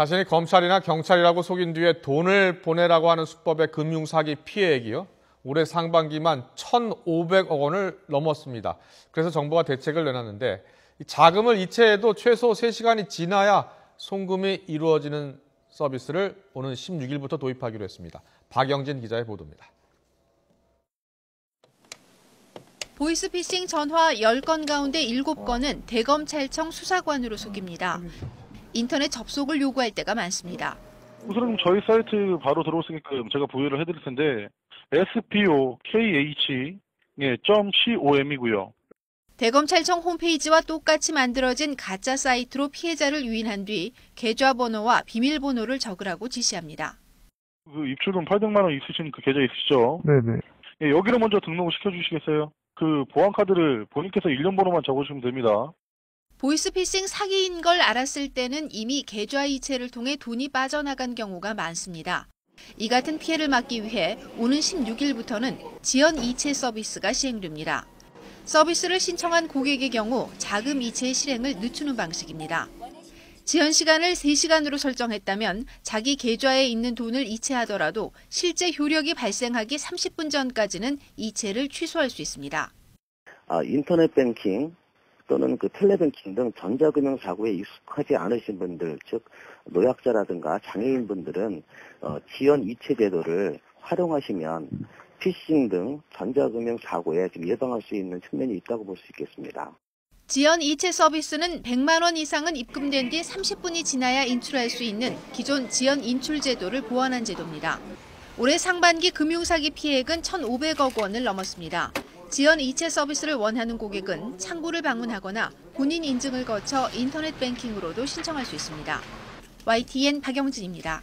자신이 검찰이나 경찰이라고 속인 뒤에 돈을 보내라고 하는 수법의 금융사기 피해액이요. 올해 상반기만 1,500억 원을 넘었습니다. 그래서 정부가 대책을 내놨는데 자금을 이체해도 최소 3시간이 지나야 송금이 이루어지는 서비스를 오는 16일부터 도입하기로 했습니다. 박영진 기자의 보도입니다. 보이스피싱 전화 10건 가운데 7건은 대검찰청 수사관으로 속입니다. 인터넷 접속을 요구할 때가 많습니다. 우선은 저희 사이트 바로 들어올 수 있게끔 제가 부여를 해드릴 텐데 spokh 예, .com이고요. 대검찰청 홈페이지와 똑같이 만들어진 가짜 사이트로 피해자를 유인한 뒤 계좌번호와 비밀번호를 적으라고 지시합니다. 그 입출금 800만 원 있으신 그 계좌 있으시죠? 네네. 예, 여기로 먼저 등록을 시켜주시겠어요? 그 보안카드를 본인께서 일련 번호만 적으시면 됩니다. 보이스피싱 사기인 걸 알았을 때는 이미 계좌 이체를 통해 돈이 빠져나간 경우가 많습니다. 이 같은 피해를 막기 위해 오는 16일부터는 지연 이체 서비스가 시행됩니다. 서비스를 신청한 고객의 경우 자금 이체 실행을 늦추는 방식입니다. 지연 시간을 3시간으로 설정했다면 자기 계좌에 있는 돈을 이체하더라도 실제 효력이 발생하기 30분 전까지는 이체를 취소할 수 있습니다. 아, 인터넷 뱅킹 또는 그 텔레뱅킹 등 전자금융 사고에 익숙하지 않으신 분들, 즉 노약자라든가 장애인 분들은 어, 지연 이체 제도를 활용하시면 피싱 등 전자금융 사고에 좀 예방할 수 있는 측면이 있다고 볼 수 있겠습니다. 지연 이체 서비스는 100만 원 이상은 입금된 뒤 30분이 지나야 인출할 수 있는 기존 지연 인출 제도를 보완한 제도입니다. 올해 상반기 금융사기 피해액은 1,500억 원을 넘었습니다. 지연 이체 서비스를 원하는 고객은 창구를 방문하거나 본인 인증을 거쳐 인터넷 뱅킹으로도 신청할 수 있습니다. YTN 박영진입니다.